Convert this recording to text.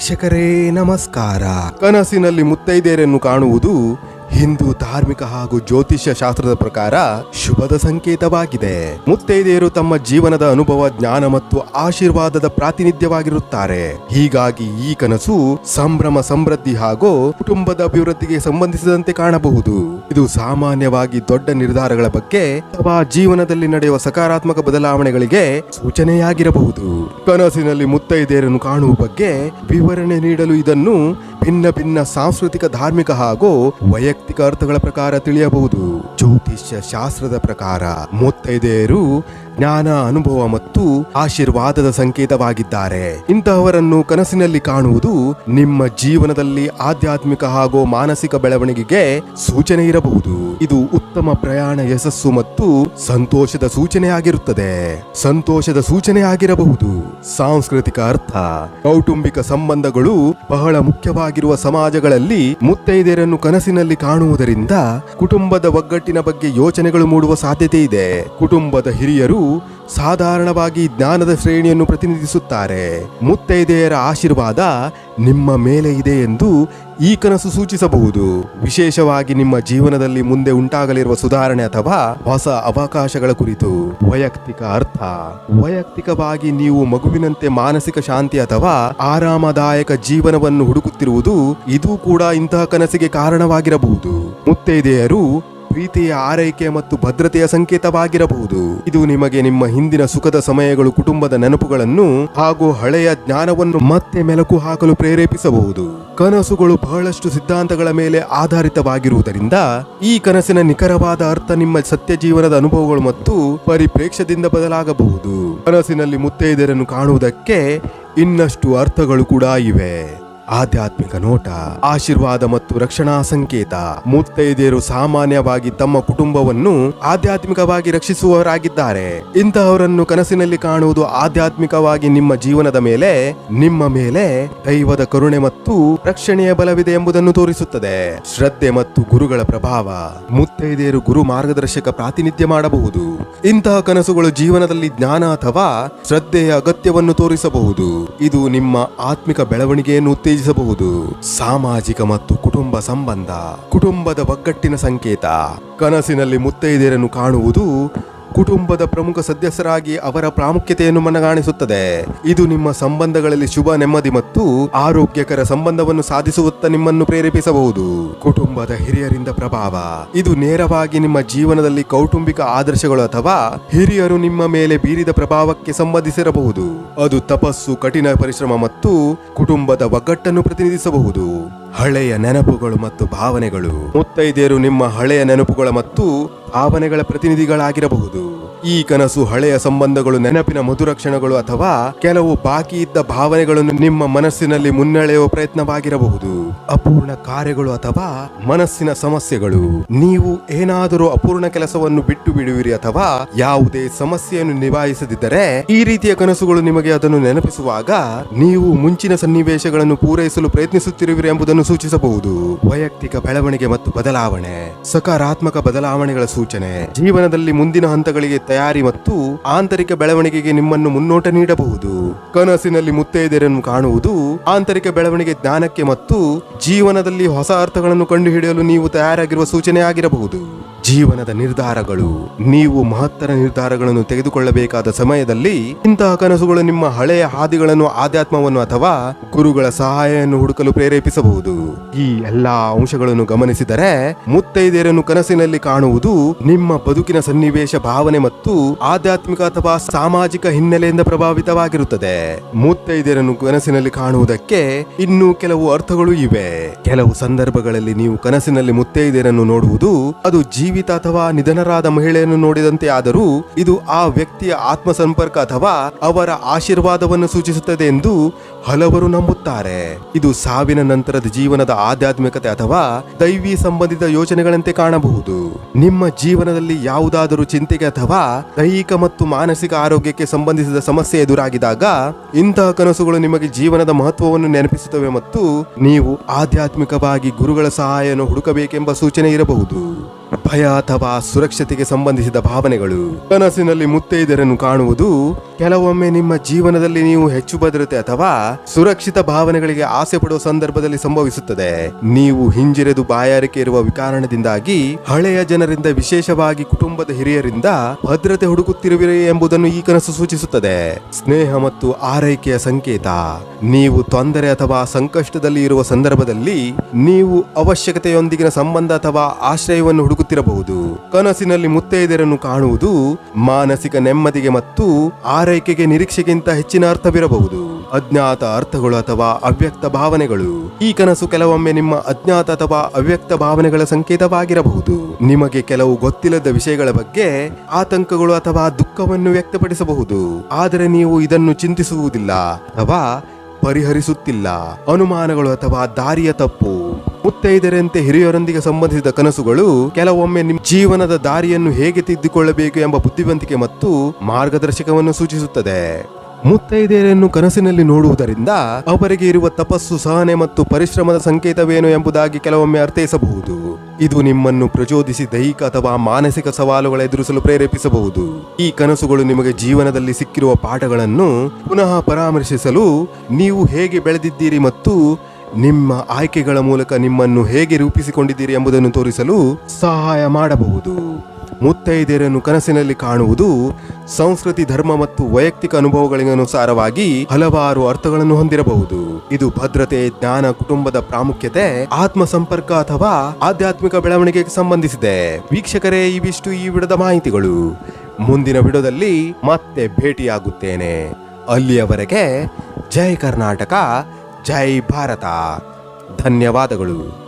ವೀಕ್ಷಕರೇ ನಮಸ್ಕಾರ. ಕನಸಿನಲ್ಲಿ ಮುತ್ತೈದೆಯರನ್ನು ಕಾಣುವುದು ಹಿಂದೂ ಧಾರ್ಮಿಕ ಹಾಗೂ ಜ್ಯೋತಿಷ್ಯ ಶಾಸ್ತ್ರದ ಪ್ರಕಾರ ಶುಭದ ಸಂಕೇತವಾಗಿದೆ. ಮುತ್ತೈದೆಯರು ತಮ್ಮ ಜೀವನದ ಅನುಭವ, ಜ್ಞಾನ ಮತ್ತು ಆಶೀರ್ವಾದದ ಪ್ರಾತಿನಿಧ್ಯವಾಗಿರುತ್ತಾರೆ. ಹೀಗಾಗಿ ಈ ಕನಸು ಸಂಭ್ರಮ, ಸಮೃದ್ಧಿ ಹಾಗೂ ಕುಟುಂಬದ ಅಭಿವೃದ್ಧಿಗೆ ಸಂಬಂಧಿಸಿದಂತೆ ಕಾಣಬಹುದು. ಇದು ಸಾಮಾನ್ಯವಾಗಿ ದೊಡ್ಡ ನಿರ್ಧಾರಗಳ ಬಗ್ಗೆ ಅಥವಾ ಜೀವನದಲ್ಲಿ ನಡೆಯುವ ಸಕಾರಾತ್ಮಕ ಬದಲಾವಣೆಗಳಿಗೆ ಸೂಚನೆಯಾಗಿರಬಹುದು. ಕನಸಿನಲ್ಲಿ ಮುತ್ತೈದೆಯರನ್ನು ಕಾಣುವ ಬಗ್ಗೆ ವಿವರಣೆ ನೀಡಲು ಇದನ್ನು ಭಿನ್ನ ಭಿನ್ನ ಸಾಂಸ್ಕೃತಿಕ, ಧಾರ್ಮಿಕ ಹಾಗೂ ವೈಯಕ್ತಿಕ ಅರ್ಥಗಳ ಪ್ರಕಾರ ತಿಳಿಯಬಹುದು. ಜ್ಯೋತಿಷ್ಯ ಶಾಸ್ತ್ರದ ಪ್ರಕಾರ ಮುತ್ತೈದೆಯರು ಜ್ಞಾನ, ಅನುಭವ ಮತ್ತು ಆಶೀರ್ವಾದದ ಸಂಕೇತವಾಗಿದ್ದಾರೆ. ಇಂತಹವರನ್ನು ಕನಸಿನಲ್ಲಿ ಕಾಣುವುದು ನಿಮ್ಮ ಜೀವನದಲ್ಲಿ ಆಧ್ಯಾತ್ಮಿಕ ಹಾಗೂ ಮಾನಸಿಕ ಬೆಳವಣಿಗೆಗೆ ಸೂಚನೆ ಇರಬಹುದು. ಇದು ಉತ್ತಮ ಪ್ರಯಾಣ ಯಶಸ್ಸು ಮತ್ತು ಸಂತೋಷದ ಸೂಚನೆಯಾಗಿರುತ್ತದೆ. ಸಂತೋಷದ ಸೂಚನೆಯಾಗಿರಬಹುದು. ಸಾಂಸ್ಕೃತಿಕ ಅರ್ಥ, ಕೌಟುಂಬಿಕ ಸಂಬಂಧಗಳು ಬಹಳ ಮುಖ್ಯವಾಗಿರುವ ಸಮಾಜಗಳಲ್ಲಿ ಮುತ್ತೈದೆಯರನ್ನು ಕನಸಿನಲ್ಲಿ ಕಾಣುವುದರಿಂದ ಕುಟುಂಬದ ಒಗ್ಗಟ್ಟಿನ ಬಗ್ಗೆ ಯೋಚನೆಗಳು ಮೂಡುವ ಸಾಧ್ಯತೆ ಇದೆ. ಕುಟುಂಬದ ಹಿರಿಯರು ಸಾಧಾರಣವಾಗಿ ಜ್ಞಾನದ ಶ್ರೇಣಿಯನ್ನು ಪ್ರತಿನಿಧಿಸುತ್ತಾರೆ. ಮುತ್ತೈದೆಯರ ಆಶೀರ್ವಾದ ನಿಮ್ಮ ಮೇಲೆ ಇದೆ ಎಂದು ಈ ಕನಸು ಸೂಚಿಸಬಹುದು. ವಿಶೇಷವಾಗಿ ನಿಮ್ಮ ಜೀವನದಲ್ಲಿ ಮುಂದೆ ಉಂಟಾಗಲಿರುವ ಸುಧಾರಣೆ ಅಥವಾ ಹೊಸ ಅವಕಾಶಗಳ ಕುರಿತು. ವೈಯಕ್ತಿಕ ಅರ್ಥ. ವೈಯಕ್ತಿಕವಾಗಿ ನೀವು ಮಗುವಿನಂತೆ ಮಾನಸಿಕ ಶಾಂತಿ ಅಥವಾ ಆರಾಮದಾಯಕ ಜೀವನವನ್ನು ಹುಡುಕುತ್ತಿರುವುದು ಇದು ಕೂಡ ಇಂತಹ ಕನಸಿಗೆ ಕಾರಣವಾಗಿರಬಹುದು. ಮುತ್ತೈದೆಯರು ಪ್ರೀತಿಯ ಆರೈಕೆ ಮತ್ತು ಭದ್ರತೆಯ ಸಂಕೇತವಾಗಿರಬಹುದು. ಇದು ನಿಮಗೆ ನಿಮ್ಮ ಹಿಂದಿನ ಸುಖದ ಸಮಯಗಳು ಕುಟುಂಬದ ನೆನಪುಗಳನ್ನು ಹಾಗೂ ಹಳೆಯ ಜ್ಞಾನವನ್ನು ಮತ್ತೆ ಮೆಲುಕು ಹಾಕಲು ಪ್ರೇರೇಪಿಸಬಹುದು. ಕನಸುಗಳು ಬಹಳಷ್ಟು ಸಿದ್ಧಾಂತಗಳ ಮೇಲೆ ಆಧಾರಿತವಾಗಿರುವುದರಿಂದ ಈ ಕನಸಿನ ನಿಖರವಾದ ಅರ್ಥ ನಿಮ್ಮ ಸತ್ಯ ಜೀವನದ ಅನುಭವಗಳು ಮತ್ತು ಪರಿಪ್ರೇಕ್ಷದಿಂದ ಬದಲಾಗಬಹುದು. ಕನಸಿನಲ್ಲಿ ಮುತ್ತೈದೆಯರನ್ನು ಕಾಣುವುದಕ್ಕೆ ಇನ್ನಷ್ಟು ಅರ್ಥಗಳು ಕೂಡ ಇವೆ. ಆಧ್ಯಾತ್ಮಿಕ ನೋಟ, ಆಶೀರ್ವಾದ ಮತ್ತು ರಕ್ಷಣಾ ಸಂಕೇತ, ಮುತ್ತೈದೆಯರು ಸಾಮಾನ್ಯವಾಗಿ ತಮ್ಮ ಕುಟುಂಬವನ್ನು ಆಧ್ಯಾತ್ಮಿಕವಾಗಿ ರಕ್ಷಿಸುವವರಾಗಿದ್ದಾರೆ. ಇಂತಹವರನ್ನು ಕನಸಿನಲ್ಲಿ ಕಾಣುವುದು ಆಧ್ಯಾತ್ಮಿಕವಾಗಿ ನಿಮ್ಮ ಜೀವನದ ಮೇಲೆ, ನಿಮ್ಮ ಮೇಲೆ ದೈವದ ಕರುಣೆ ಮತ್ತು ರಕ್ಷಣೆಯ ಬಲವಿದೆ ಎಂಬುದನ್ನು ತೋರಿಸುತ್ತದೆ. ಶ್ರದ್ಧೆ ಮತ್ತು ಗುರುಗಳ ಪ್ರಭಾವ, ಮುತ್ತೈದೆಯರು ಗುರು ಮಾರ್ಗದರ್ಶಕ ಪ್ರಾತಿನಿಧ್ಯ ಮಾಡಬಹುದು. ಇಂತಹ ಕನಸುಗಳು ಜೀವನದಲ್ಲಿ ಜ್ಞಾನ ಅಥವಾ ಶ್ರದ್ಧೆಯ ಅಗತ್ಯವನ್ನು ತೋರಿಸಬಹುದು. ಇದು ನಿಮ್ಮ ಆತ್ಮಿಕ ಬೆಳವಣಿಗೆಯನ್ನು ಉತ್ತೇಜಿಸಬಹುದು ಸಾಮಾಜಿಕ ಮತ್ತು ಕುಟುಂಬ ಸಂಬಂಧ. ಕುಟುಂಬದ ಒಗ್ಗಟ್ಟಿನ ಸಂಕೇತ. ಕನಸಿನಲ್ಲಿ ಮುತ್ತೈದೆಯರನ್ನು ಕಾಣುವುದು ಕುಟುಂಬದ ಪ್ರಮುಖ ಸದಸ್ಯರಾಗಿ ಅವರ ಪ್ರಾಮುಖ್ಯತೆಯನ್ನು ಮನಗಾಣಿಸುತ್ತದೆ. ಇದು ನಿಮ್ಮ ಸಂಬಂಧಗಳಲ್ಲಿ ಶುಭ, ನೆಮ್ಮದಿ ಮತ್ತು ಆರೋಗ್ಯಕರ ಸಂಬಂಧವನ್ನು ಸಾಧಿಸುವತ್ತ ನಿಮ್ಮನ್ನು ಪ್ರೇರೇಪಿಸಬಹುದು. ಕುಟುಂಬದ ಹಿರಿಯರಿಂದ ಪ್ರಭಾವ. ಇದು ನೇರವಾಗಿ ನಿಮ್ಮ ಜೀವನದಲ್ಲಿ ಕೌಟುಂಬಿಕ ಆದರ್ಶಗಳು ಅಥವಾ ಹಿರಿಯರು ನಿಮ್ಮ ಮೇಲೆ ಬೀರಿದ ಪ್ರಭಾವಕ್ಕೆ ಸಂಬಂಧಿಸಿರಬಹುದು. ಅದು ತಪಸ್ಸು, ಕಠಿಣ ಪರಿಶ್ರಮ ಮತ್ತು ಕುಟುಂಬದ ಒಗ್ಗಟ್ಟನ್ನು ಪ್ರತಿನಿಧಿಸಬಹುದು. ಹಳೆಯ ನೆನಪುಗಳು ಮತ್ತು ಭಾವನೆಗಳು. ಮುತ್ತೈದೆಯರು ನಿಮ್ಮ ಹಳೆಯ ನೆನಪುಗಳ ಮತ್ತು ಭಾವನೆಗಳ ಪ್ರತಿನಿಧಿಗಳಾಗಿರಬಹುದು. ಈ ಕನಸು ಹಳೆಯ ಸಂಬಂಧಗಳು, ನೆನಪಿನ ಮಧುರ ಕ್ಷಣಗಳು ಅಥವಾ ಕೆಲವು ಬಾಕಿ ಇದ್ದ ಭಾವನೆಗಳನ್ನು ನಿಮ್ಮ ಮನಸ್ಸಿನಲ್ಲಿ ಮುನ್ನಡೆಯುವ ಪ್ರಯತ್ನವಾಗಿರಬಹುದು. ಅಪೂರ್ಣ ಕಾರ್ಯಗಳು ಅಥವಾ ಮನಸ್ಸಿನ ಸಮಸ್ಯೆಗಳು. ನೀವು ಏನಾದರೂ ಅಪೂರ್ಣ ಕೆಲಸವನ್ನು ಬಿಟ್ಟು ಬಿಡುವಿರಿ ಅಥವಾ ಯಾವುದೇ ಸಮಸ್ಯೆಯನ್ನು ನಿಭಾಯಿಸದಿದ್ದರೆ ಈ ರೀತಿಯ ಕನಸುಗಳು ನಿಮಗೆ ಅದನ್ನು ನೆನಪಿಸುವಾಗ ನೀವು ಮುಂಚಿನ ಸನ್ನಿವೇಶಗಳನ್ನು ಪೂರೈಸಲು ಪ್ರಯತ್ನಿಸುತ್ತಿರುವಿರಿ ಎಂಬುದನ್ನು ಸೂಚಿಸಬಹುದು. ವೈಯಕ್ತಿಕ ಬೆಳವಣಿಗೆ ಮತ್ತು ಬದಲಾವಣೆ. ಸಕಾರಾತ್ಮಕ ಬದಲಾವಣೆಗಳ ಸೂಚನೆ. ಜೀವನದಲ್ಲಿ ಮುಂದಿನ ಹಂತಗಳಿಗೆ ತಯಾರಿ ಮತ್ತು ಆಂತರಿಕ ಬೆಳವಣಿಗೆಗೆ ನಿಮ್ಮನ್ನು ಮುನ್ನೋಟ ನೀಡಬಹುದು. ಕನಸಿನಲ್ಲಿ ಮುತ್ತೈದೆಯರನ್ನು ಕಾಣುವುದು ಆಂತರಿಕ ಬೆಳವಣಿಗೆ ಜ್ಞಾನಕ್ಕೆ ಮತ್ತು ಜೀವನದಲ್ಲಿ ಹೊಸ ಅರ್ಥಗಳನ್ನು ಕಂಡುಹಿಡಿಯಲು ನೀವು ತಯಾರಾಗಿರುವ ಸೂಚನೆಯಾಗಿರಬಹುದು. ಜೀವನದ ನಿರ್ಧಾರಗಳು. ನೀವು ಮಹತ್ತರ ನಿರ್ಧಾರಗಳನ್ನು ತೆಗೆದುಕೊಳ್ಳಬೇಕಾದ ಸಮಯದಲ್ಲಿ ಇಂತಹ ಕನಸುಗಳು ನಿಮ್ಮ ಹಳೆಯ ಹಾದಿಗಳನ್ನು ಆಧ್ಯಾತ್ಮವನ್ನು ಅಥವಾ ಗುರುಗಳ ಸಹಾಯವನ್ನು ಹುಡುಕಲು ಪ್ರೇರೇಪಿಸಬಹುದು. ಈ ಎಲ್ಲಾ ಅಂಶಗಳನ್ನು ಗಮನಿಸಿದರೆ ಮುತ್ತೈದೆಯರನ್ನು ಕನಸಿನಲ್ಲಿ ಕಾಣುವುದು ನಿಮ್ಮ ಬದುಕಿನ ಸನ್ನಿವೇಶ ಭಾವನೆ ಮತ್ತು ಆಧ್ಯಾತ್ಮಿಕ ಅಥವಾ ಸಾಮಾಜಿಕ ಹಿನ್ನೆಲೆಯಿಂದ ಪ್ರಭಾವಿತವಾಗಿರುತ್ತದೆ. ಮುತ್ತೈದೆಯರನ್ನು ಕನಸಿನಲ್ಲಿ ಕಾಣುವುದಕ್ಕೆ ಇನ್ನೂ ಕೆಲವು ಅರ್ಥಗಳು ಇವೆ. ಕೆಲವು ಸಂದರ್ಭಗಳಲ್ಲಿ ನೀವು ಕನಸಿನಲ್ಲಿ ಮುತ್ತೈದೆಯರನ್ನು ನೋಡುವುದು ಅದು ಜೀವಿತ ಅಥವಾ ನಿಧನರಾದ ಮಹಿಳೆಯನ್ನು ನೋಡಿದಂತೆ ಆದರೂ ಇದು ಆ ವ್ಯಕ್ತಿಯ ಆತ್ಮ ಸಂಪರ್ಕ ಅಥವಾ ಅವರ ಆಶೀರ್ವಾದವನ್ನು ಸೂಚಿಸುತ್ತದೆ ಎಂದು ಹಲವರು ನಂಬುತ್ತಾರೆ. ಇದು ಸಾವಿನ ನಂತರದ ಜೀವನದ ಆಧ್ಯಾತ್ಮಿಕತೆ ಅಥವಾ ದೈವಿ ಸಂಬಂಧಿತ ಯೋಚನೆಗಳಂತೆ ಕಾಣಬಹುದು. ನಿಮ್ಮ ಜೀವನದಲ್ಲಿ ಯಾವುದಾದರೂ ಚಿಂತೆಗೆ ಅಥವಾ ದೈಹಿಕ ಮತ್ತು ಮಾನಸಿಕ ಆರೋಗ್ಯಕ್ಕೆ ಸಂಬಂಧಿಸಿದ ಸಮಸ್ಯೆ ಎದುರಾಗಿದಾಗ ಇಂತಹ ಕನಸುಗಳು ನಿಮಗೆ ಜೀವನದ ಮಹತ್ವವನ್ನು ನೆನಪಿಸುತ್ತವೆ ಮತ್ತು ನೀವು ಆಧ್ಯಾತ್ಮಿಕವಾಗಿ ಗುರುಗಳ ಸಹಾಯವನ್ನು ಹುಡುಕಬೇಕೆಂಬ ಸೂಚನೆ ಇರಬಹುದು. ಭಯ ಅಥವಾ ಸುರಕ್ಷತೆಗೆ ಸಂಬಂಧಿಸಿದ ಭಾವನೆಗಳು. ಕನಸಿನಲ್ಲಿ ಮುತ್ತೈದರನ್ನು ಕಾಣುವುದು ಕೆಲವೊಮ್ಮೆ ನಿಮ್ಮ ಜೀವನದಲ್ಲಿ ನೀವು ಹೆಚ್ಚು ಭದ್ರತೆ ಅಥವಾ ಸುರಕ್ಷಿತ ಭಾವನೆಗಳಿಗೆ ಆಸೆ ಪಡುವ ಸಂದರ್ಭದಲ್ಲಿ ಸಂಭವಿಸುತ್ತದೆ. ನೀವು ಹಿಂಜಿರೆದು ಬಾಯಾರಿಕೆ ಇರುವ ವಿಕಾರಣದಿಂದಾಗಿ ಹಳೆಯ ಜನರಿಂದ ವಿಶೇಷವಾಗಿ ಕುಟುಂಬದ ಹಿರಿಯರಿಂದ ಭದ್ರತೆ ಹುಡುಕುತ್ತಿರುವಿರಿ ಎಂಬುದನ್ನು ಈ ಕನಸು ಸೂಚಿಸುತ್ತದೆ. ಸ್ನೇಹ ಮತ್ತು ಆರೈಕೆಯ ಸಂಕೇತ. ನೀವು ತೊಂದರೆ ಅಥವಾ ಸಂಕಷ್ಟದಲ್ಲಿ ಇರುವ ಸಂದರ್ಭದಲ್ಲಿ ನೀವು ಅವಶ್ಯಕತೆಯೊಂದಿಗಿನ ಸಂಬಂಧ ಅಥವಾ ಆಶ್ರಯವನ್ನು ಹುಡುಕುತ್ತಿರಬಹುದು. ಕನಸಿನಲ್ಲಿ ಮುತ್ತೈದೆಯರನ್ನು ಕಾಣುವುದು ಮಾನಸಿಕ ನೆಮ್ಮದಿಗೆ ಮತ್ತು ಆರೈಕೆಗೆ ನಿರೀಕ್ಷೆಗಿಂತ ಹೆಚ್ಚಿನ ಅರ್ಥವಿರಬಹುದು. ಅಜ್ಞಾತ ಅರ್ಥಗಳು ಅಥವಾ ಅವ್ಯಕ್ತ ಭಾವನೆಗಳು. ಈ ಕನಸು ಕೆಲವೊಮ್ಮೆ ನಿಮ್ಮ ಅಜ್ಞಾತ ಅಥವಾ ಅವ್ಯಕ್ತ ಭಾವನೆಗಳ ಸಂಕೇತವಾಗಿರಬಹುದು. ನಿಮಗೆ ಕೆಲವು ಗೊತ್ತಿಲ್ಲದ ವಿಷಯಗಳ ಬಗ್ಗೆ ಆತಂಕಗಳು ಅಥವಾ ದುಃಖವನ್ನು ವ್ಯಕ್ತಪಡಿಸಬಹುದು. ಆದರೆ ನೀವು ಇದನ್ನು ಚಿಂತಿಸುವುದಿಲ್ಲ ಅಥವಾ ಪರಿಹರಿಸುತ್ತಿಲ್ಲ. ಅನುಮಾನಗಳು ಅಥವಾ ದಾರಿಯ ತಪ್ಪು. ಮುತ್ತೈದರಂತೆ ಹಿರಿಯರೊಂದಿಗೆ ಸಂಬಂಧಿಸಿದ ಕನಸುಗಳು ಕೆಲವೊಮ್ಮೆ ನಿಮ್ಮ ಜೀವನದ ದಾರಿಯನ್ನು ಹೇಗೆ ತಿದ್ದುಕೊಳ್ಳಬೇಕು ಎಂಬ ಬುದ್ಧಿವಂತಿಕೆ ಮತ್ತು ಮಾರ್ಗದರ್ಶಕವನ್ನು ಸೂಚಿಸುತ್ತದೆ. ಮುತ್ತೈದೆಯರನ್ನು ಕನಸಿನಲ್ಲಿ ನೋಡುವುದರಿಂದ ಅವರಿಗೆ ಇರುವ ತಪಸ್ಸು, ಸಹನೆ ಮತ್ತು ಪರಿಶ್ರಮದ ಸಂಕೇತವೇನು ಎಂಬುದಾಗಿ ಕೆಲವೊಮ್ಮೆ ಅರ್ಥೈಸಬಹುದು. ಇದು ನಿಮ್ಮನ್ನು ಪ್ರಚೋದಿಸಿ ದೈಹಿಕ ಅಥವಾ ಮಾನಸಿಕ ಸವಾಲುಗಳ ಎದುರಿಸಲು ಪ್ರೇರೇಪಿಸಬಹುದು. ಈ ಕನಸುಗಳು ನಿಮಗೆ ಜೀವನದಲ್ಲಿ ಸಿಕ್ಕಿರುವ ಪಾಠಗಳನ್ನು ಪುನಃ ಪರಾಮರ್ಶಿಸಲು ನೀವು ಹೇಗೆ ಬೆಳೆದಿದ್ದೀರಿ ಮತ್ತು ನಿಮ್ಮ ಆಯ್ಕೆಗಳ ಮೂಲಕ ನಿಮ್ಮನ್ನು ಹೇಗೆ ರೂಪಿಸಿಕೊಂಡಿದ್ದೀರಿ ಎಂಬುದನ್ನು ತೋರಿಸಲು ಸಹಾಯ ಮಾಡಬಹುದು. ಮುತ್ತೈದೆಯರನ್ನು ಕನಸಿನಲ್ಲಿ ಕಾಣುವುದು ಸಂಸ್ಕೃತಿ, ಧರ್ಮ ಮತ್ತು ವೈಯಕ್ತಿಕ ಅನುಭವಗಳಿಗನುಸಾರವಾಗಿ ಹಲವಾರು ಅರ್ಥಗಳನ್ನು ಹೊಂದಿರಬಹುದು. ಇದು ಭದ್ರತೆ, ಜ್ಞಾನ, ಕುಟುಂಬದ ಪ್ರಾಮುಖ್ಯತೆ ಆತ್ಮ ಸಂಪರ್ಕ ಅಥವಾ ಆಧ್ಯಾತ್ಮಿಕ ಬೆಳವಣಿಗೆಗೆ ಸಂಬಂಧಿಸಿದೆ. ವೀಕ್ಷಕರೇ, ಇವಿಷ್ಟು ಈ ವಿಡದ ಮಾಹಿತಿಗಳು. ಮುಂದಿನ ವಿಡೋದಲ್ಲಿ ಮತ್ತೆ ಭೇಟಿಯಾಗುತ್ತೇನೆ. ಅಲ್ಲಿಯವರೆಗೆ ಜೈ ಕರ್ನಾಟಕ. ಜೈ ಭಾರತ. ಧನ್ಯವಾದಗಳು.